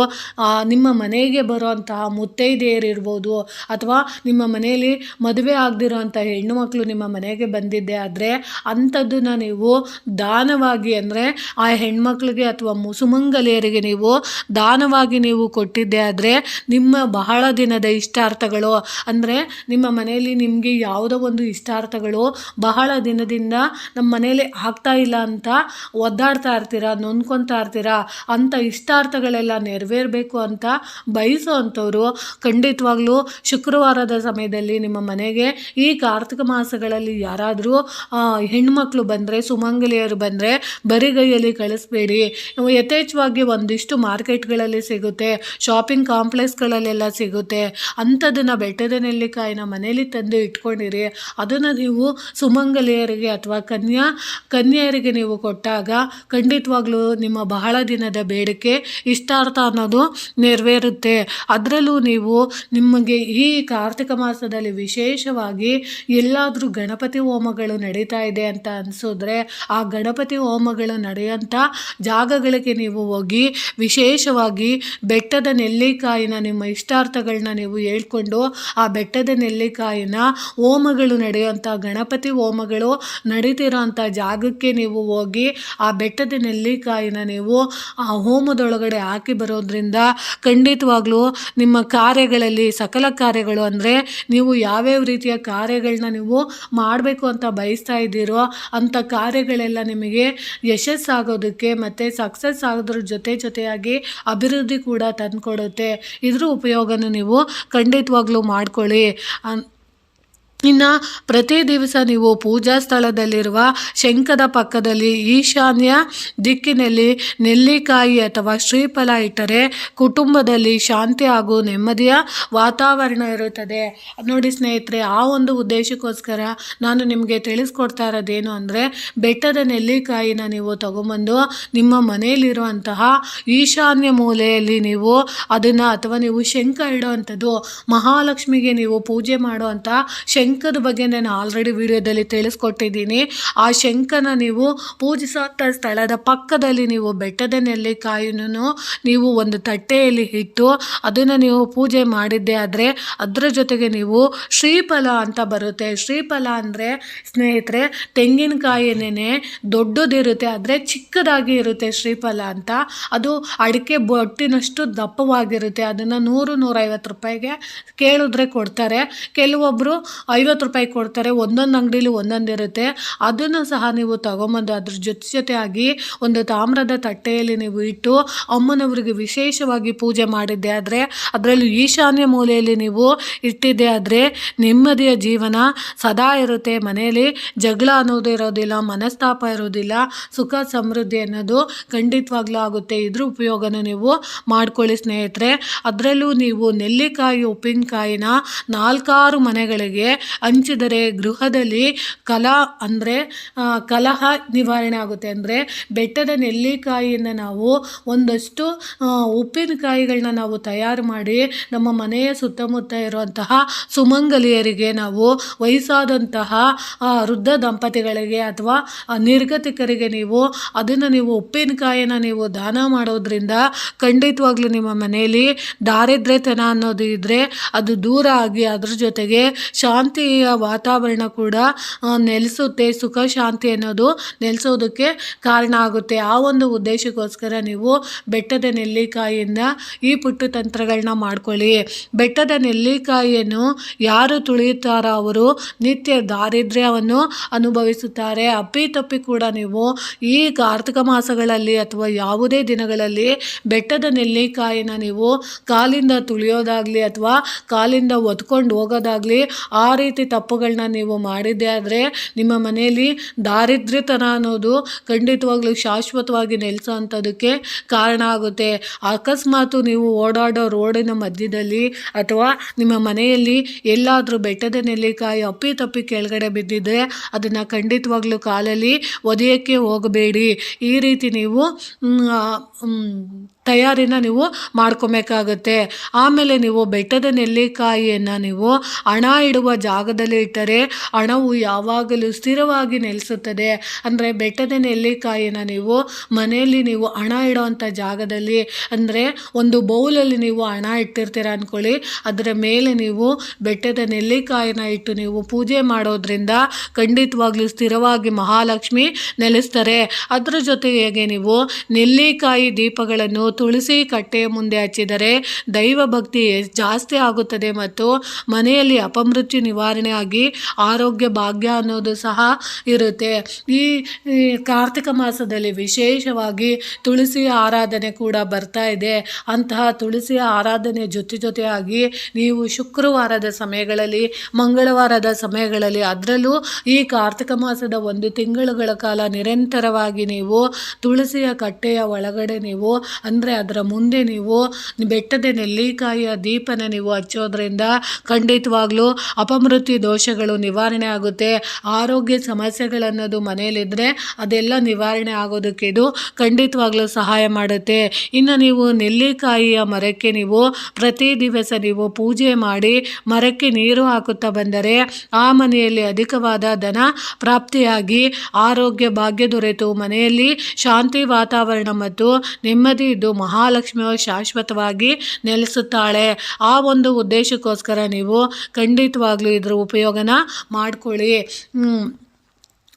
[SPEAKER 1] ನಿಮ್ಮ ಮನೆಗೆ ಬರುವಂತಹ ಮುತ್ತೈದೆಯರಿರ್ಬೋದು ಅಥವಾ ನಿಮ್ಮ ಮನೆಯಲ್ಲಿ ಮದುವೆ ಆಗದಿರೋಂಥ ಹೆಣ್ಣು ಮಕ್ಕಳು ನಿಮ್ಮ ಮನೆಗೆ ಬಂದಿದ್ದೆ ಆದರೆ ಅಂಥದ್ದನ್ನು ನೀವು ದಾನವಾಗಿ ಅಂದರೆ ಆ ಹೆಣ್ಮಕ್ಳಿಗೆ ಅಥವಾ ಮುಸುಮಂಗಲಿಯರಿಗೆ ನೀವು ದಾನವಾಗಿ ನೀವು ಕೊಟ್ಟಿದ್ದೆ ಆದರೆ ನಿಮ್ಮ ಬಹಳ ದಿನದ ಇಷ್ಟಾರ್ಥಗಳು ಅಂದರೆ ನಿಮ್ಮ ಮನೆಯಲ್ಲಿ ನಿಮಗೆ ಯಾವುದೋ ಒಂದು ಇಷ್ಟಾರ್ಥಗಳು ಬಹಳ ದಿನದಿಂದ ನಮ್ಮ ಮನೆಯಲ್ಲಿ ಆಗ್ತಾ ಇಲ್ಲ ಅಂತ ಒದ್ದಾಡ್ತಾ ಇರ್ತೀರಾ, ನೊಂದ್ಕೊತಾ ಇರ್ತೀರಾ, ಅಂಥ ಇಷ್ಟಾರ್ಥಗಳೆಲ್ಲ ನೆರವೇರಬೇಕು ಅಂತ ಬಯಸೋ ಅಂಥವ್ರು ಖಂಡಿತವಾಗ್ಲೂ ಶುಕ್ರವಾರದ ಸಮಯದಲ್ಲಿ ನಿಮ್ಮ ಮನೆಗೆ ಈ ಕಾರ್ತಿಕ ಮಾಸಗಳಲ್ಲಿ ಯಾರಾದರೂ ಹೆಣ್ಮಕ್ಳು ಬಂದರೆ, ಸುಮಂಗಲಿಯರು ಬಂದರೆ ಬರಿಗೈಯಲ್ಲಿ ಕಳಿಸ್ಬೇಡಿ. ಯಥೇಚ್ಛವಾಗಿ ಒಂದಿಷ್ಟು ಮಾರ್ಕೆಟ್ಗಳಲ್ಲಿ ಸಿಗುತ್ತೆ, ಶಾಪಿಂಗ್ ಕಾಂಪ್ಲೆಕ್ಸ್ಗಳಲ್ಲೆಲ್ಲ ಸಿಗುತ್ತೆ. ಅಂಥದ್ದನ್ನು ಬೆಟ್ಟದ ನೆಲ್ಲಿಕಾಯಿನ ಮನೇಲಿ ತಂದು ಇಟ್ಕೊಂಡಿರಿ. ಅದನ್ನು ನೀವು ಸುಮಂಗಲಿಯರಿಗೆ ಅಥವಾ ಕನ್ಯಾ, ಕನ್ಯೆಯರಿಗೆ ನೀವು ಕೊಟ್ಟಾಗ ಖಂಡಿತವಾಗ್ಲೂ ನಿಮ್ಮ ಬಹಳ ದಿನದ ಬೇಡಿಕೆ ಇಷ್ಟಾರ್ಥ ಅನ್ನೋದು ನೆರವೇರುತ್ತೆ. ಅದರಲ್ಲೂ ನೀವು ನಿಮಗೆ ಈ ಕಾರ್ತಿಕ ಮಾಸದಲ್ಲಿ ವಿಶೇಷವಾಗಿ ಎಲ್ಲಾದರೂ ಗಣಪತಿ ಹೋಮಗಳು ನಡೀತಾ ಇದೆ ಅಂತ ಅನಿಸಿದ್ರೆ ಆ ಗಣಪತಿ ಹೋಮಗಳು ನಡೆಯೋಂಥ ಜಾಗಗಳಿಗೆ ನೀವು ಹೋಗಿ ವಿಶೇಷವಾಗಿ ಬೆಟ್ಟದ ನೆಲ್ಲಿಕಾಯಿನ ನಿಮ್ಮ ಇಷ್ಟಾರ್ಥಗಳನ್ನ ನೀವು ಹೇಳ್ಕೊಂಡು ಆ ಬೆಟ್ಟದ ನೆಲ್ಲಿಕಾಯಿನ ಹೋಮಗಳು ನಡೆಯುವಂಥ ಗಣಪತಿ ಹೋಮಗಳು ನಡೀತಿರೋ ಅಂಥ ಜಾಗಕ್ಕೆ ನೀವು ಹೋಗಿ ಆ ಬೆಟ್ಟದ ನೆಲ್ಲಿಕಾಯಿನ ನೀವು ಆ ಹೋಮದೊಳಗಡೆ ಹಾಕಿ ಬರೋದ್ರಿಂದ ಖಂಡಿತವಾಗ್ಲೂ ನಿಮ್ಮ ಕಾರ್ಯಗಳಲ್ಲಿ, ಸಕಲ ಕಾರ್ಯಗಳು ಅಂದರೆ ನೀವು ಯಾವ್ಯಾವ ರೀತಿಯ ಕಾರ್ಯಗಳನ್ನ ನೀವು ಮಾಡಬೇಕು ಅಂತ ಬಯಸ್ತಾ ಇದ್ದೀರೋ ಅಂಥ ಕಾರ್ಯಗಳೆಲ್ಲ ನಿಮಗೆ ಯಶಸ್ಸಾಗೋದಕ್ಕೆ ಮತ್ತು ಸಕ್ಸಸ್ ಆಗೋದ್ರ ಜೊತೆ ಜೊತೆಯಾಗಿ ಅಭಿವೃದ್ಧಿ ಕೂಡ ತಂದುಕೊಡುತ್ತೆ. ಇದ್ರ ಉಪಯೋಗನ ನೀವು ಖಂಡಿತವಾಗ್ಲೂ ಮಾಡ್ಕೊಳ್ಳಿ. ಇನ್ನು ಪ್ರತಿ ದಿವಸ ನೀವು ಪೂಜಾ ಸ್ಥಳದಲ್ಲಿರುವ ಶಂಖದ ಪಕ್ಕದಲ್ಲಿ ಈಶಾನ್ಯ ದಿಕ್ಕಿನಲ್ಲಿ ನೆಲ್ಲಿಕಾಯಿ ಅಥವಾ ಶ್ರೀಫಲ ಇಟ್ಟರೆ ಕುಟುಂಬದಲ್ಲಿ ಶಾಂತಿ ಹಾಗೂ ನೆಮ್ಮದಿಯ ವಾತಾವರಣ ಇರುತ್ತದೆ. ನೋಡಿ ಸ್ನೇಹಿತರೆ, ಆ ಒಂದು ಉದ್ದೇಶಕ್ಕೋಸ್ಕರ ನಾನು ನಿಮಗೆ ತಿಳಿಸ್ಕೊಡ್ತಾ ಇರೋದೇನು ಅಂದರೆ ಬೆಟ್ಟದ ನೆಲ್ಲಿಕಾಯಿನ ನೀವು ತಗೊಂಬಂದು ನಿಮ್ಮ ಮನೆಯಲ್ಲಿರುವಂತಹ ಈಶಾನ್ಯ ಮೂಲೆಯಲ್ಲಿ ನೀವು ಅದನ್ನು ಅಥವಾ ನೀವು ಶಂಖ ಇಡುವಂಥದ್ದು ಮಹಾಲಕ್ಷ್ಮಿಗೆ ನೀವು ಪೂಜೆ ಮಾಡುವಂಥ ಶಂಖದ ಬಗ್ಗೆ ನಾನು ಆಲ್ರೆಡಿ ವಿಡಿಯೋದಲ್ಲಿ ತಿಳಿಸ್ಕೊಟ್ಟಿದ್ದೀನಿ. ಆ ಶಂಖನ ನೀವು ಪೂಜಿಸುವಂಥ ಸ್ಥಳದ ಪಕ್ಕದಲ್ಲಿ ನೀವು ಬೆಟ್ಟದ ನೆಲ್ಲಿಕಾಯಿನೂ ನೀವು ಒಂದು ತಟ್ಟೆಯಲ್ಲಿ ಇಟ್ಟು ಅದನ್ನು ನೀವು ಪೂಜೆ ಮಾಡಿದ್ದೆ ಆದರೆ ಅದರ ಜೊತೆಗೆ ನೀವು ಶ್ರೀಫಲ ಅಂತ ಬರುತ್ತೆ. ಶ್ರೀಫಲ ಅಂದರೆ ಸ್ನೇಹಿತರೆ ತೆಂಗಿನಕಾಯಿನೇ ದೊಡ್ಡದಿರುತ್ತೆ ಆದರೆ ಚಿಕ್ಕದಾಗಿ ಇರುತ್ತೆ ಶ್ರೀಫಲ ಅಂತ. ಅದು ಅಡಿಕೆ ಬೊಟ್ಟಿನಷ್ಟು ದಪ್ಪವಾಗಿರುತ್ತೆ. ಅದನ್ನು ನೂರು ನೂರೈವತ್ತು ರೂಪಾಯಿಗೆ ಕೇಳಿದ್ರೆ ಕೊಡ್ತಾರೆ. ಕೆಲವೊಬ್ಬರು ಐವತ್ತು ರೂಪಾಯಿ ಕೊಡ್ತಾರೆ, ಒಂದೊಂದು ಅಂಗಡೀಲಿ ಒಂದೊಂದು ಇರುತ್ತೆ. ಅದನ್ನು ಸಹ ನೀವು ತಗೊಂಬಂದು ಅದ್ರ ಜೊತೆ ಜೊತೆಯಾಗಿ ಒಂದು ತಾಮ್ರದ ತಟ್ಟೆಯಲ್ಲಿ ನೀವು ಇಟ್ಟು ಅಮ್ಮನವರಿಗೆ ವಿಶೇಷವಾಗಿ ಪೂಜೆ ಮಾಡಿದ್ದೆ ಆದರೆ, ಅದರಲ್ಲಿ ಈಶಾನ್ಯ ಮೂಲೆಯಲ್ಲಿ ನೀವು ಇಟ್ಟಿದ್ದೆ ಆದರೆ ನೆಮ್ಮದಿಯ ಜೀವನ ಸದಾ ಇರುತ್ತೆ. ಮನೆಯಲ್ಲಿ ಜಗಳ ಅನ್ನೋದು ಇರೋದಿಲ್ಲ, ಮನಸ್ತಾಪ ಇರೋದಿಲ್ಲ, ಸುಖ ಸಮೃದ್ಧಿ ಅನ್ನೋದು ಖಂಡಿತವಾಗ್ಲೂ ಆಗುತ್ತೆ. ಇದ್ರ ಉಪಯೋಗನ ನೀವು ಮಾಡ್ಕೊಳ್ಳಿ ಸ್ನೇಹಿತರೆ. ಅದರಲ್ಲೂ ನೀವು ನೆಲ್ಲಿಕಾಯಿ, ಉಪ್ಪಿನಕಾಯಿನ ನಾಲ್ಕಾರು ಮನೆಗಳಿಗೆ ಹಂಚಿದರೆ ಗೃಹದಲ್ಲಿ ಕಲಾ ಅಂದರೆ ಕಲಹ ನಿವಾರಣೆ ಆಗುತ್ತೆ ಅಂದರೆ ಬೆಟ್ಟದ ನೆಲ್ಲಿಕಾಯಿಯನ್ನು ನಾವು ಒಂದಷ್ಟು ಉಪ್ಪಿನಕಾಯಿಗಳನ್ನ ನಾವು ತಯಾರು ಮಾಡಿ ನಮ್ಮ ಮನೆಯ ಸುತ್ತಮುತ್ತ ಇರುವಂತಹ ಸುಮಂಗಲಿಯರಿಗೆ ನಾವು ವಯಸ್ಸಾದಂತಹ ವೃದ್ಧ ದಂಪತಿಗಳಿಗೆ ಅಥವಾ ನಿರ್ಗತಿಕರಿಗೆ ನೀವು ಅದನ್ನು ನೀವು ಉಪ್ಪಿನಕಾಯಿನ ನೀವು ದಾನ ಮಾಡೋದ್ರಿಂದ ಖಂಡಿತವಾಗ್ಲೂ ನಿಮ್ಮ ಮನೆಯಲ್ಲಿ ದಾರಿದ್ರ್ಯತನ ಅನ್ನೋದು ಇದ್ದರೆ ಅದು ದೂರ ಆಗಿ ಅದ್ರ ಜೊತೆಗೆ ಶಾಂತಿಯ ವಾತಾವರಣ ಕೂಡ ನೆಲೆಸುತ್ತೆ, ಸುಖ, ಶಾಂತಿ ಅನ್ನೋದು ನೆಲೆಸೋದಕ್ಕೆ ಕಾರಣ ಆಗುತ್ತೆ. ಆ ಒಂದು ಉದ್ದೇಶಕ್ಕೋಸ್ಕರ ನೀವು ಬೆಟ್ಟದ ನೆಲ್ಲಿಕಾಯಿಯಿಂದ ಈ ಪುಟ್ಟ ತಂತ್ರಗಳನ್ನ ಮಾಡ್ಕೊಳ್ಳಿ. ಬೆಟ್ಟದ ನೆಲ್ಲಿಕಾಯಿಯನ್ನು ಯಾರು ತುಳಿಯುತ್ತಾರೋ ಅವರು ನಿತ್ಯ ದಾರಿದ್ರ್ಯವನ್ನು ಅನುಭವಿಸುತ್ತಾರೆ. ಅಪ್ಪಿತಪ್ಪಿ ಕೂಡ ನೀವು ಈ ಕಾರ್ತಿಕ ಮಾಸಗಳಲ್ಲಿ ಅಥವಾ ಯಾವುದೇ ದಿನಗಳಲ್ಲಿ ಬೆಟ್ಟದ ನೆಲ್ಲಿಕಾಯಿನ ನೀವು ಕಾಲಿಂದ ತುಳಿಯೋದಾಗಲಿ ಅಥವಾ ಕಾಲಿಂದ ಒತ್ಕೊಂಡು ಹೋಗೋದಾಗಲಿ, ಆ ತಪ್ಪುಗಳನ್ನ ನೀವು ಮಾಡಿದ್ದೆ ಆದರೆ ನಿಮ್ಮ ಮನೆಯಲ್ಲಿ ದಾರಿದ್ರ್ಯತನ ಅನ್ನೋದು ಖಂಡಿತವಾಗ್ಲೂ ಶಾಶ್ವತವಾಗಿ ನೆಲೆಸೋ ಅಂಥದ್ದಕ್ಕೆ ಕಾರಣ ಆಗುತ್ತೆ. ಅಕಸ್ಮಾತು ನೀವು ಓಡಾಡೋ ರೋಡಿನ ಮಧ್ಯದಲ್ಲಿ ಅಥವಾ ನಿಮ್ಮ ಮನೆಯಲ್ಲಿ ಎಲ್ಲಾದರೂ ಬೆಟ್ಟದ ನೆಲ್ಲಿಕಾಯಿ ಅಪ್ಪಿ ತಪ್ಪಿ ಕೆಳಗಡೆ ಬಿದ್ದಿದ್ದರೆ ಅದನ್ನು ಖಂಡಿತವಾಗ್ಲೂ ಕಾಲಲ್ಲಿ ಒದೆಯೋಕ್ಕೆ ಹೋಗಬೇಡಿ. ಈ ರೀತಿ ನೀವು ತಯಾರಿನ ನೀವು ಮಾಡ್ಕೊಬೇಕಾಗತ್ತೆ. ಆಮೇಲೆ ನೀವು ಬೆಟ್ಟದ ನೆಲ್ಲಿಕಾಯಿಯನ್ನು ನೀವು ಹಣ ಇಡುವ ಜಾಗದಲ್ಲಿ ಇಟ್ಟರೆ ಹಣವು ಯಾವಾಗಲೂ ಸ್ಥಿರವಾಗಿ ನೆಲೆಸುತ್ತದೆ. ಅಂದರೆ ಬೆಟ್ಟದ ನೆಲ್ಲಿಕಾಯಿನ ನೀವು ಮನೆಯಲ್ಲಿ ನೀವು ಹಣ ಇಡೋವಂಥ ಜಾಗದಲ್ಲಿ, ಅಂದರೆ ಒಂದು ಬೌಲಲ್ಲಿ ನೀವು ಹಣ ಇಟ್ಟಿರ್ತೀರ ಅಂದ್ಕೊಳ್ಳಿ ಅದರ ಮೇಲೆ ನೀವು ಬೆಟ್ಟದ ನೆಲ್ಲಿಕಾಯಿನ ಇಟ್ಟು ನೀವು ಪೂಜೆ ಮಾಡೋದ್ರಿಂದ ಖಂಡಿತವಾಗ್ಲೂ ಸ್ಥಿರವಾಗಿ ಮಹಾಲಕ್ಷ್ಮಿ ನೆಲೆಸ್ತಾರೆ. ಅದರ ಜೊತೆಗೆ ನೀವು ನೆಲ್ಲಿಕಾಯಿ ದೀಪಗಳನ್ನು ತುಳಸಿ ಕಟ್ಟೆಯ ಮುಂದೆ ಹಚ್ಚಿದರೆ ದೈವ ಭಕ್ತಿ ಜಾಸ್ತಿ ಆಗುತ್ತದೆ ಮತ್ತು ಮನೆಯಲ್ಲಿ ಅಪಮೃತ್ಯು ನಿವಾರಣೆ ಆಗಿ ಆರೋಗ್ಯ ಭಾಗ್ಯ ಅನ್ನೋದು ಸಹ ಇರುತ್ತೆ. ಈ ಕಾರ್ತಿಕ ಮಾಸದಲ್ಲಿ ವಿಶೇಷವಾಗಿ ತುಳಸಿ ಆರಾಧನೆ ಕೂಡ ಬರ್ತಾ ಇದೆ. ಅಂತಹ ತುಳಸಿಯ ಆರಾಧನೆ ಜೊತೆ ಜೊತೆಯಾಗಿ ನೀವು ಶುಕ್ರವಾರದ ಸಮಯಗಳಲ್ಲಿ, ಮಂಗಳವಾರದ ಸಮಯಗಳಲ್ಲಿ ಅದರಲ್ಲೂ ಈ ಕಾರ್ತಿಕ ಮಾಸದ ಒಂದು ತಿಂಗಳುಗಳ ಕಾಲ ನಿರಂತರವಾಗಿ ನೀವು ತುಳಸಿಯ ಕಟ್ಟೆಯ ಒಳಗಡೆ ನೀವು ಅಂದರೆ ಅದರ ಮುಂದೆ ನೀವು ಬೆಟ್ಟದ ನೆಲ್ಲಿಕಾಯಿಯ ದೀಪನ ನೀವು ಹಚ್ಚೋದ್ರಿಂದ ಖಂಡಿತವಾಗ್ಲೂ ಅಪಮೃತ್ಯು ದೋಷಗಳು ನಿವಾರಣೆ ಆಗುತ್ತೆ. ಆರೋಗ್ಯ ಸಮಸ್ಯೆಗಳನ್ನೋದು ಮನೆಯಲ್ಲಿದ್ದರೆ ಅದೆಲ್ಲ ನಿವಾರಣೆ ಆಗೋದಕ್ಕೆ ಇದು ಖಂಡಿತವಾಗ್ಲೂ ಸಹಾಯ ಮಾಡುತ್ತೆ. ಇನ್ನು ನೀವು ನೆಲ್ಲಿಕಾಯಿಯ ಮರಕ್ಕೆ ನೀವು ಪ್ರತಿ ದಿವಸ ನೀವು ಪೂಜೆ ಮಾಡಿ ಮರಕ್ಕೆ ನೀರು ಹಾಕುತ್ತಾ ಬಂದರೆ ಆ ಮನೆಯಲ್ಲಿ ಅಧಿಕವಾದ ಧನ ಪ್ರಾಪ್ತಿಯಾಗಿ ಆರೋಗ್ಯ ಭಾಗ್ಯ ದೊರೆತು. ಮನೆಯಲ್ಲಿ ಶಾಂತಿ ವಾತಾವರಣ ಮತ್ತು ನೆಮ್ಮದಿ ಇದ್ದು ಮಹಾಲಕ್ಷ್ಮಿಯು ಶಾಶ್ವತವಾಗಿ ನೆಲೆಸುತ್ತಾಳೆ ಆ ಒಂದು ಉದ್ದೇಶಕ್ಕೋಸ್ಕರ ನೀವು ಖಂಡಿತವಾಗ್ಲೂ ಇದರ ಉಪಯೋಗನ ಮಾಡ್ಕೊಳ್ಳಿ.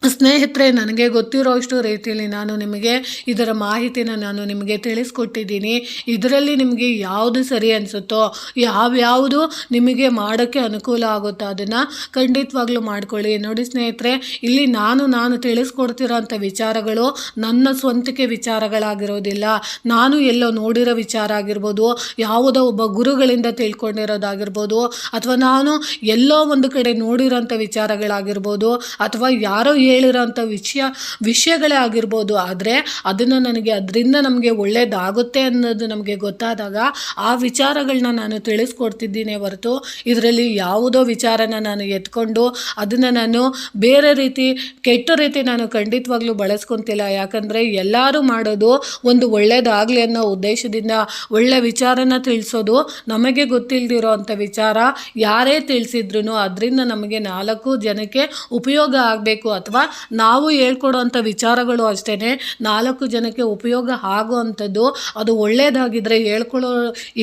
[SPEAKER 1] ಸ್ನೇಹಿತರೆ, ನನಗೆ ಗೊತ್ತಿರೋ ಇಷ್ಟು ರೀತಿಯಲ್ಲಿ ನಾನು ನಿಮಗೆ ಇದರ ಮಾಹಿತಿನ ನಾನು ನಿಮಗೆ ತಿಳಿಸ್ಕೊಟ್ಟಿದ್ದೀನಿ. ಇದರಲ್ಲಿ ನಿಮಗೆ ಯಾವುದು ಸರಿ ಅನಿಸುತ್ತೋ, ಯಾವ್ಯಾವುದು ನಿಮಗೆ ಮಾಡೋಕ್ಕೆ ಅನುಕೂಲ ಆಗುತ್ತೋ ಅದನ್ನು ಖಂಡಿತವಾಗ್ಲೂ ಮಾಡ್ಕೊಳ್ಳಿ. ನೋಡಿ ಸ್ನೇಹಿತರೆ, ಇಲ್ಲಿ ನಾನು ನಾನು ತಿಳಿಸ್ಕೊಡ್ತಿರೋಂಥ ವಿಚಾರಗಳು ನನ್ನ ಸ್ವಂತಿಕೆ ವಿಚಾರಗಳಾಗಿರೋದಿಲ್ಲ. ನಾನು ಎಲ್ಲೋ ನೋಡಿರೋ ವಿಚಾರ ಆಗಿರ್ಬೋದು, ಯಾವುದೋ ಒಬ್ಬ ಗುರುಗಳಿಂದ ತಿಳ್ಕೊಂಡಿರೋದಾಗಿರ್ಬೋದು, ಅಥವಾ ನಾನು ಎಲ್ಲೋ ಒಂದು ಕಡೆ ನೋಡಿರೋಂಥ ವಿಚಾರಗಳಾಗಿರ್ಬೋದು, ಅಥವಾ ಯಾರೋ ಹೇಳಿರೋಂಥ ವಿಷಯ, ವಿಷಯಗಳೇ ಆಗಿರ್ಬೋದು. ಆದರೆ ಅದನ್ನು ನನಗೆ ಅದರಿಂದ ನಮಗೆ ಒಳ್ಳೆಯದಾಗುತ್ತೆ ಅನ್ನೋದು ನಮಗೆ ಗೊತ್ತಾದಾಗ ಆ ವಿಚಾರಗಳನ್ನ ನಾನು ತಿಳಿಸ್ಕೊಡ್ತಿದ್ದೀನಿ ಹೊರತು ಇದರಲ್ಲಿ ಯಾವುದೋ ವಿಚಾರನ ನಾನು ಎತ್ಕೊಂಡು ಅದನ್ನು ನಾನು ಬೇರೆ ರೀತಿ, ಕೆಟ್ಟ ರೀತಿ ನಾನು ಖಂಡಿತವಾಗ್ಲೂ ಬಳಸ್ಕೊತಿಲ್ಲ. ಯಾಕಂದರೆ ಎಲ್ಲರೂ ಮಾಡೋದು ಒಂದು ಒಳ್ಳೇದಾಗಲಿ ಅನ್ನೋ ಉದ್ದೇಶದಿಂದ ಒಳ್ಳೆ ವಿಚಾರನ ತಿಳಿಸೋದು ನಮಗೆ ಗೊತ್ತಿಲ್ಲದಿರೋ ಅಂಥ ವಿಚಾರ ಯಾರೇ ತಿಳಿಸಿದ್ರು ಅದರಿಂದ ನಮಗೆ ನಾಲ್ಕು ಜನಕ್ಕೆ ಉಪಯೋಗ ಆಗಬೇಕು. ಅಥವಾ ನಾವು ಹೇಳ್ಕೊಡೋವಂಥ ವಿಚಾರಗಳು ಅಷ್ಟೇ ನಾಲ್ಕು ಜನಕ್ಕೆ ಉಪಯೋಗ ಆಗುವಂಥದ್ದು ಅದು ಒಳ್ಳೆಯದಾಗಿದ್ದರೆ ಹೇಳ್ಕೊಡೋ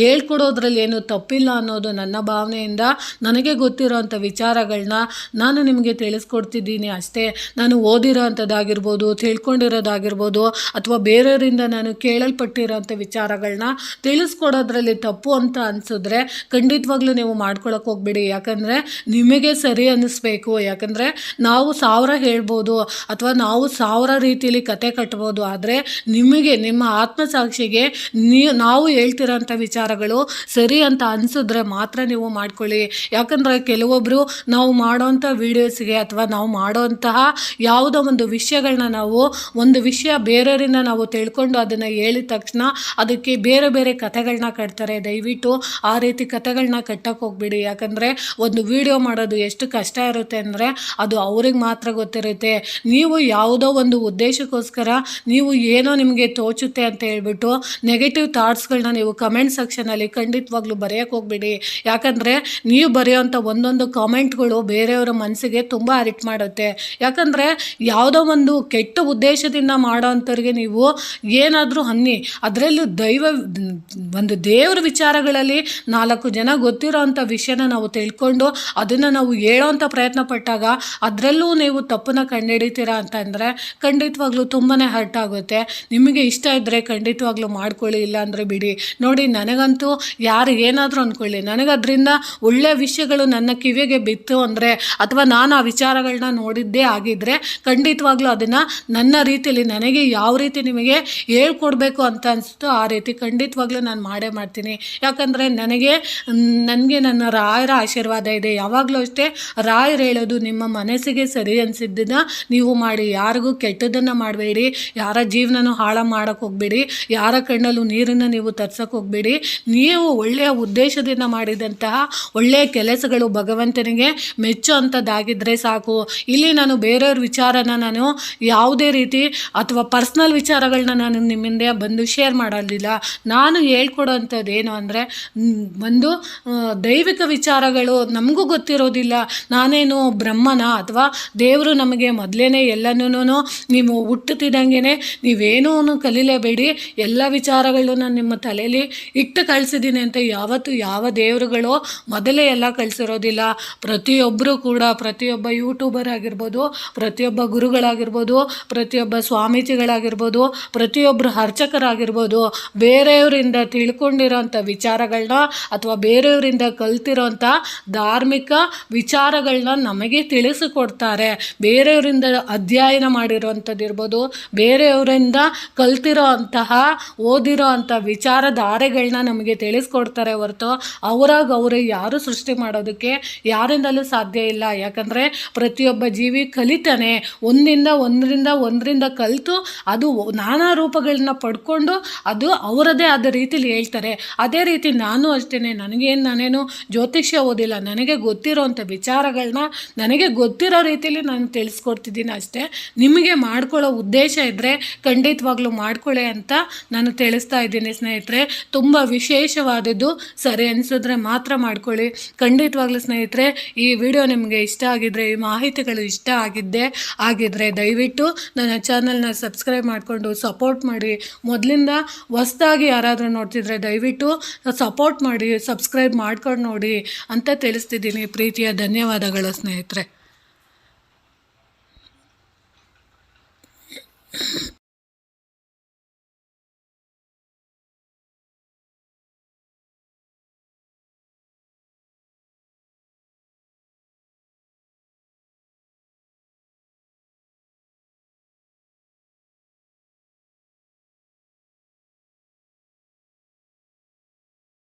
[SPEAKER 1] ಹೇಳ್ಕೊಡೋದ್ರಲ್ಲಿ ಏನು ತಪ್ಪಿಲ್ಲ ಅನ್ನೋದು ನನ್ನ ಭಾವನೆಯಿಂದ ನನಗೆ ಗೊತ್ತಿರೋವಂಥ ವಿಚಾರಗಳನ್ನ ನಾನು ನಿಮಗೆ ತಿಳಿಸ್ಕೊಡ್ತಿದ್ದೀನಿ ಅಷ್ಟೇ. ನಾನು ಓದಿರೋ ಅಂಥದ್ದಾಗಿರ್ಬೋದು ತಿಳ್ಕೊಂಡಿರೋದಾಗಿರ್ಬೋದು, ಅಥವಾ ಬೇರೆಯವರಿಂದ ನಾನು ಕೇಳಲ್ಪಟ್ಟಿರೋಂಥ ವಿಚಾರಗಳನ್ನ ತಿಳಿಸ್ಕೊಡೋದ್ರಲ್ಲಿ ತಪ್ಪು ಅಂತ ಅನಿಸಿದ್ರೆ ಖಂಡಿತವಾಗ್ಲೂ ನೀವು ಮಾಡ್ಕೊಳಕ್ಕೆ ಹೋಗ್ಬೇಡಿ. ಯಾಕಂದರೆ ನಿಮಗೆ ಸರಿ ಅನ್ನಿಸ್ಬೇಕು ಯಾಕಂದರೆ ನಾವು ಸಾವಿರ ಹೇಳ್ಬೋದು. ಅಥವಾ ನಾವು ಸಾವಿರ ರೀತಿಯಲ್ಲಿ ಕತೆ ಕಟ್ಬೋದು. ಆದರೆ ನಿಮಗೆ, ನಿಮ್ಮ ಆತ್ಮಸಾಕ್ಷಿಗೆ ನೀವು ನಾವು ಹೇಳ್ತಿರೋಂಥ ವಿಚಾರಗಳು ಸರಿ ಅಂತ ಅನಿಸಿದ್ರೆ ಮಾತ್ರ ನೀವು ಮಾಡ್ಕೊಳ್ಳಿ. ಯಾಕಂದರೆ ಕೆಲವೊಬ್ಬರು ನಾವು ಮಾಡೋವಂಥ ವೀಡಿಯೋಸ್ಗೆ ಅಥವಾ ನಾವು ಮಾಡೋವಂತಹ ಯಾವುದೋ ಒಂದು ವಿಷಯಗಳನ್ನ ನಾವು ಒಂದು ವಿಷಯ ಬೇರೆಯವರಿಂದ ನಾವು ತಿಳ್ಕೊಂಡು ಅದನ್ನು ಹೇಳಿದ ತಕ್ಷಣ ಅದಕ್ಕೆ ಬೇರೆ ಬೇರೆ ಕಥೆಗಳನ್ನ ಕಟ್ತಾರೆ. ದಯವಿಟ್ಟು ಆ ರೀತಿ ಕಥೆಗಳನ್ನ ಕಟ್ಟಕ್ಕೆ ಹೋಗ್ಬೇಡಿ. ಯಾಕಂದರೆ ಒಂದು ವಿಡಿಯೋ ಮಾಡೋದು ಎಷ್ಟು ಕಷ್ಟ ಇರುತ್ತೆ ಅಂದರೆ ಅದು ಅವ್ರಿಗೆ ಮಾತ್ರ ಗೊತ್ತಿರುತ್ತೆ. ನೀವು ಯಾವುದೋ ಒಂದು ಉದ್ದೇಶಕ್ಕೋಸ್ಕರ ನೀವು ಏನೋ ನಿಮಗೆ ತೋಚುತ್ತೆ ಅಂತ ಹೇಳ್ಬಿಟ್ಟು ನೆಗೆಟಿವ್ ಥಾಟ್ಸ್ಗಳನ್ನ ನೀವು ಕಮೆಂಟ್ ಸೆಕ್ಷನಲ್ಲಿ ಖಂಡಿತವಾಗ್ಲೂ ಬರೆಯೋಕ್ಕೆ ಹೋಗ್ಬಿಡಿ. ಯಾಕಂದರೆ ನೀವು ಬರೆಯೋವಂಥ ಒಂದೊಂದು ಕಾಮೆಂಟ್ಗಳು ಬೇರೆಯವರ ಮನಸ್ಸಿಗೆ ತುಂಬ ಅರಿಟ್ ಮಾಡುತ್ತೆ. ಯಾಕಂದರೆ ಯಾವುದೋ ಒಂದು ಕೆಟ್ಟ ಉದ್ದೇಶದಿಂದ ಮಾಡೋ ಮಾಡೋವಂಥವ್ರಿಗೆ ನೀವು ಏನಾದರೂ ಹನ್ನಿ ಅದರಲ್ಲೂ ದೈವ, ಒಂದು ದೇವರ ವಿಚಾರಗಳಲ್ಲಿ ನಾಲ್ಕು ಜನ ಗೊತ್ತಿರೋ ಅಂಥ ವಿಷಯನ ನಾವು ತಿಳ್ಕೊಂಡು ಅದನ್ನು ನಾವು ಹೇಳೋವಂಥ ಪ್ರಯತ್ನ ಪಟ್ಟಾಗ ಅದರಲ್ಲೂ ನೀವು ತಪ್ಪನ್ನ ಕಂಡುಹಿಡಿತೀರಾ ಅಂತಂದರೆ ಖಂಡಿತವಾಗ್ಲೂ ತುಂಬಾ ಹರ್ಟ್ ಆಗುತ್ತೆ. ನಿಮಗೆ ಇಷ್ಟ ಇದ್ದರೆ ಖಂಡಿತವಾಗ್ಲೂ ಮಾಡ್ಕೊಳ್ಳಿ ಇಲ್ಲ ಅಂದರೆ ಬಿಡಿ. ನೋಡಿ, ನನಗಂತೂ ಯಾರು ಏನಾದರೂ ಅಂದ್ಕೊಳ್ಳಿ ನನಗೆ ಅದರಿಂದ ಒಳ್ಳೆಯ ವಿಷಯಗಳು ನನ್ನ ಕಿವಿಗೆ ಬಿತ್ತು ಅಂದರೆ ಅಥವಾ ನಾನು ಆ ವಿಚಾರಗಳನ್ನ ನೋಡಿದ್ದೇ ಆಗಿದ್ದರೆ ಖಂಡಿತವಾಗ್ಲೂ ಅದನ್ನು ನನ್ನ ರೀತಿಯಲ್ಲಿ ನನಗೆ ಯಾವ ರೀತಿ ನಿಮಗೆ ಹೇಳ್ಕೊಡ್ಬೇಕು ಅಂತ ಅನಿಸ್ತು ಆ ರೀತಿ ಖಂಡಿತವಾಗ್ಲೂ ನಾನು ಮಾಡೇ ಮಾಡ್ತೀನಿ. ಯಾಕಂದರೆ ನನಗೆ ನನಗೆ ನನ್ನ ರಾಯರ ಆಶೀರ್ವಾದ ಇದೆ. ಯಾವಾಗಲೂ ಅಷ್ಟೇ ರಾಯರು ಹೇಳೋದು ನಿಮ್ಮ ಮನಸ್ಸಿಗೆ ಸರಿ ಅನಿಸಿದ್ದನ್ನು ನೀವು ಮಾಡಿ, ಯಾರಿಗೂ ಕೆಟ್ಟದನ್ನು ಮಾಡಬೇಡಿ, ಯಾರ ಜೀವನನೂ ಹಾಳು ಮಾಡೋಕ್ಕೆ ಹೋಗಬೇಡಿ, ಯಾರ ಕಣ್ಣಲ್ಲೂ ನೀರನ್ನು ನೀವು ತರ್ಸೋಕೆ ಹೋಗಬೇಡಿ. ನೀವು ಒಳ್ಳೆಯ ಉದ್ದೇಶದಿಂದ ಮಾಡಿದಂತಹ ಒಳ್ಳೆಯ ಕೆಲಸಗಳು ಭಗವಂತನಿಗೆ ಮೆಚ್ಚು ಅಂಥದ್ದಾಗಿದ್ದರೆ ಸಾಕು. ಇಲ್ಲಿ ನಾನು ಬೇರೆಯವ್ರ ವಿಚಾರನ ನಾನು ಯಾವುದೇ ರೀತಿ ಅಥವಾ ಪರ್ಸ್ನಲ್ ವಿಚಾರಗಳನ್ನ ನಾನು ನಿಮ್ಮಿಂದ ಬಂದು ಶೇರ್ ಮಾಡೋದಿಲ್ಲ ನಾನು ಹೇಳ್ಕೊಡೋಂಥದ್ದು ಏನು ಅಂದರೆ, ಒಂದು ದೈವಿಕ ವಿಚಾರಗಳು ನಮಗೂ ಗೊತ್ತಿರೋದಿಲ್ಲ. ನಾನೇನು ಬ್ರಹ್ಮನ ಅಥವಾ ದೇವರು ನಮಗೆ ನಿಮಗೆ ಮೊದಲೇ ಎಲ್ಲನೂ ನೀವು ಹುಟ್ಟುತ್ತಿದ್ದಂಗೆ ನೀವೇನೂ ಕಲೀಲೇಬೇಡಿ. ಎಲ್ಲ ವಿಚಾರಗಳನ್ನು ನಿಮ್ಮ ತಲೆಯಲ್ಲಿ ಇಟ್ಟು ಕಳಿಸಿದ್ದೀನಿ ಅಂತ ಯಾವತ್ತು ಯಾವ ದೇವರುಗಳು ಮೊದಲೇ ಎಲ್ಲ ಕಳಿಸಿರೋದಿಲ್ಲ. ಪ್ರತಿಯೊಬ್ಬರು ಕೂಡ, ಪ್ರತಿಯೊಬ್ಬ ಯೂಟ್ಯೂಬರ್ ಆಗಿರ್ಬೋದು, ಪ್ರತಿಯೊಬ್ಬ ಗುರುಗಳಾಗಿರ್ಬೋದು, ಪ್ರತಿಯೊಬ್ಬ ಸ್ವಾಮೀಜಿಗಳಾಗಿರ್ಬೋದು ಪ್ರತಿಯೊಬ್ಬರು ಅರ್ಚಕರಾಗಿರ್ಬೋದು, ಬೇರೆಯವರಿಂದ ತಿಳ್ಕೊಂಡಿರೋಂಥ ವಿಚಾರಗಳನ್ನ ಅಥವಾ ಬೇರೆಯವರಿಂದ ಕಲ್ತಿರೋಂಥ ಧಾರ್ಮಿಕ ವಿಚಾರಗಳನ್ನ ನಮಗೆ ತಿಳಿಸಿಕೊಡ್ತಾರೆ. ಬೇರೆಯವರಿಂದ ಅಧ್ಯಯನ ಮಾಡಿರೋವಂಥದ್ದು ಇರ್ಬೋದು, ಬೇರೆಯವರಿಂದ ಕಲ್ತಿರೋ ಅಂತಹ, ಓದಿರೋ ಅಂಥ ವಿಚಾರಧಾರೆಗಳನ್ನ ನಮಗೆ ತಿಳಿಸ್ಕೊಡ್ತಾರೆ ಹೊರತು ಅವರಾಗ ಅವರೇ ಯಾರು ಸೃಷ್ಟಿ ಮಾಡೋದಕ್ಕೆ ಯಾರಿಂದಲೂ ಸಾಧ್ಯ ಇಲ್ಲ. ಯಾಕಂದರೆ ಪ್ರತಿಯೊಬ್ಬ ಜೀವಿ ಕಲಿತಾನೆ ಒಂದಿಂದ ಒಂದರಿಂದ ಒಂದರಿಂದ ಕಲಿತು ಅದು ನಾನಾ ರೂಪಗಳನ್ನ ಪಡ್ಕೊಂಡು ಅದು ಅವರದೇ ಆದ ರೀತಿಲಿ ಹೇಳ್ತಾರೆ. ಅದೇ ರೀತಿ ನಾನು ಅಷ್ಟೇ ನನಗೇನು ನಾನೇನು ಜ್ಯೋತಿಷ್ಯ ಓದಿಲ್ಲ, ನನಗೆ ಗೊತ್ತಿರೋಂಥ ವಿಚಾರಗಳನ್ನ ನನಗೆ ಗೊತ್ತಿರೋ ರೀತಿಯಲ್ಲಿ ನಾನು ತಿಳಿಸ್ಕೊಡ್ತಿದ್ದೀನಿ ಅಷ್ಟೇ. ನಿಮಗೆ ಮಾಡ್ಕೊಳ್ಳೋ ಉದ್ದೇಶ ಇದ್ದರೆ ಖಂಡಿತವಾಗ್ಲೂ ಮಾಡ್ಕೊಳ್ಳಿ ಅಂತ ನಾನು ತಿಳಿಸ್ತಾ ಇದ್ದೀನಿ ಸ್ನೇಹಿತರೆ. ತುಂಬ ವಿಶೇಷವಾದದ್ದು ಸರಿ ಅನಿಸಿದ್ರೆ ಮಾತ್ರ ಮಾಡ್ಕೊಳ್ಳಿ. ಖಂಡಿತವಾಗ್ಲೂ ಸ್ನೇಹಿತರೆ, ಈ ವಿಡಿಯೋ ನಿಮಗೆ ಇಷ್ಟ ಆಗಿದ್ದರೆ ಈ ಮಾಹಿತಿಗಳು ಇಷ್ಟ ಆಗಿದ್ದೆ ಆಗಿದ್ದರೆ ದಯವಿಟ್ಟು ನನ್ನ ಚಾನಲ್ನ ಸಬ್ಸ್ಕ್ರೈಬ್ ಮಾಡಿಕೊಂಡು ಸಪೋರ್ಟ್ ಮಾಡಿ. ಮೊದಲಿಂದ ಹೊಸ್ದಾಗಿ ಯಾರಾದರೂ ನೋಡ್ತಿದ್ರೆ ದಯವಿಟ್ಟು ಸಪೋರ್ಟ್ ಮಾಡಿ ಸಬ್ಸ್ಕ್ರೈಬ್ ಮಾಡ್ಕೊಂಡು ನೋಡಿ ಅಂತ ತಿಳಿಸ್ತಿದ್ದೀನಿ. ಪ್ರೀತಿಯ ಧನ್ಯವಾದಗಳು ಸ್ನೇಹಿತರೆ. you